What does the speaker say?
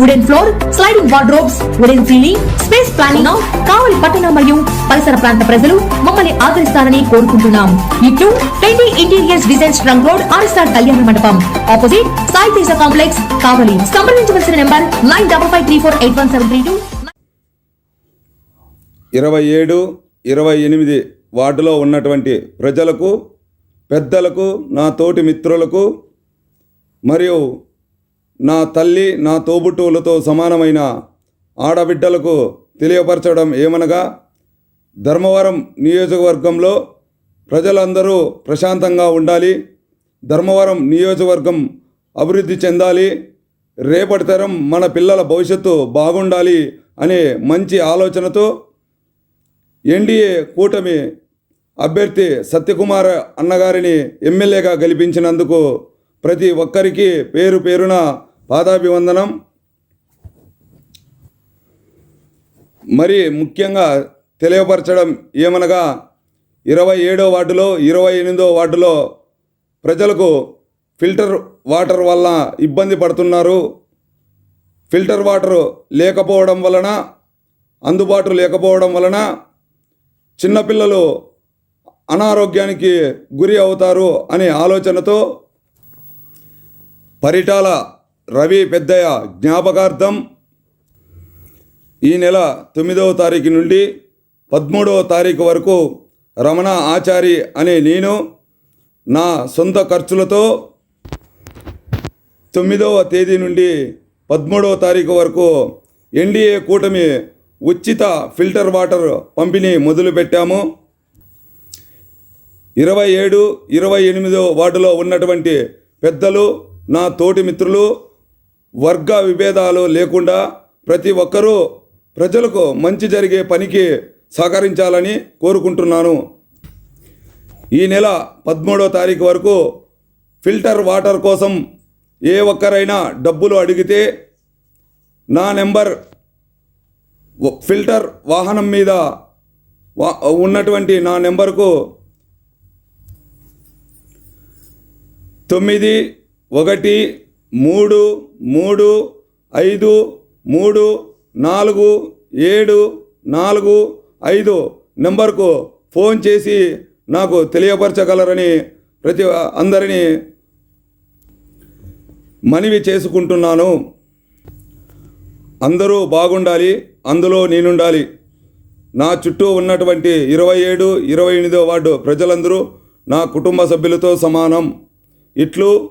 wooden floor sliding wardrobes wooden ceiling space planning Kavali పట్టణ మరియు పరిసర ప్రాంత ప్రజలు మమ్మల్ని ఆదరిస్తారని కోరుకుంటున్నాం. ఇట్లు trendy interiors design స్ట్రంగ్ road RSR కళ్యాణ మండపం. Opposite Sai Teja complex Kavali. సంప్రదించవలసిన number nine double five three four eight one seven three two. ఇరవై ఏడు ఇరవై ఎనిమిది వార్డులో ఉన్నటువంటి ప్రజలకు పెద్దలకు నా తోటి మిత్రులకు మరియు నా తల్లి నా తోబుట్టువులతో సమానమైన ఆడబిడ్డలకు తెలియపరచడం ఏమనగా ధర్మవరం నియోజకవర్గంలో ప్రజలందరూ ప్రశాంతంగా ఉండాలి ధర్మవరం నియోజకవర్గం అభివృద్ధి చెందాలి రేపటి తరం మన పిల్లల భవిష్యత్తు బాగుండాలి అనే మంచి ఆలోచనతో ఎన్డీఏ కూటమి అభ్యర్థి సత్యకుమార్ అన్నగారిని ఎమ్మెల్యేగా గెలిపించినందుకు ప్రతి ఒక్కరికి పేరు పేరున పాదాభివందనం. మరి ముఖ్యంగా తెలియపరచడం ఏమనగా ఇరవై ఏడో వార్డులో ఇరవై ఎనిమిదో వార్డులో ప్రజలకు ఫిల్టర్ వాటర్ వల్ల ఇబ్బంది పడుతున్నారు. ఫిల్టర్ వాటర్ లేకపోవడం వలన అందుబాటు లేకపోవడం వలన చిన్నపిల్లలు అనారోగ్యానికి గురి అవుతారు అనే ఆలోచనతో పరిటాల రవి పెద్దయ్య జ్ఞాపకార్థం ఈ నెల తొమ్మిదవ తారీఖు నుండి పదమూడవ తారీఖు వరకు రమణ ఆచారి అనే నేను నా సొంత ఖర్చులతో తొమ్మిదవ తేదీ నుండి పదమూడవ తారీఖు వరకు ఎన్డీఏ కూటమి ఉచిత ఫిల్టర్ వాటర్ పంపిణీ మొదలుపెట్టాము. ఇరవై ఏడు ఇరవై ఎనిమిదో వార్డులో ఉన్నటువంటి పెద్దలు నా తోటి మిత్రులు వర్గ విభేదాలు లేకుండా ప్రతి ఒక్కరూ ప్రజలకు మంచి జరిగే పనికి సహకరించాలని కోరుకుంటున్నాను. ఈ నెల పదమూడో తారీఖు వరకు ఫిల్టర్ వాటర్ కోసం ఏ ఒక్కరైనా డబ్బులు అడిగితే నా నెంబర్ ఫిల్టర్ వాహనం మీద వా- ఉన్నటువంటి నా నెంబర్కు తొమ్మిది ఒకటి మూడు మూడు ఐదు మూడు నాలుగు ఏడు నాలుగు ఐదు నెంబర్కు ఫోన్ చేసి నాకు తెలియపరచగలరని ప్రతి అందరినీ మనవి చేసుకుంటున్నాను. అందరూ బాగుండాలి అందులో నేనుండాలి. నా చుట్టూ ఉన్నటువంటి ఇరవై ఏడు ఇరవై ఎనిమిదో వార్డు ప్రజలందరూ నా కుటుంబ సభ్యులతో సమానం. ఇట్లు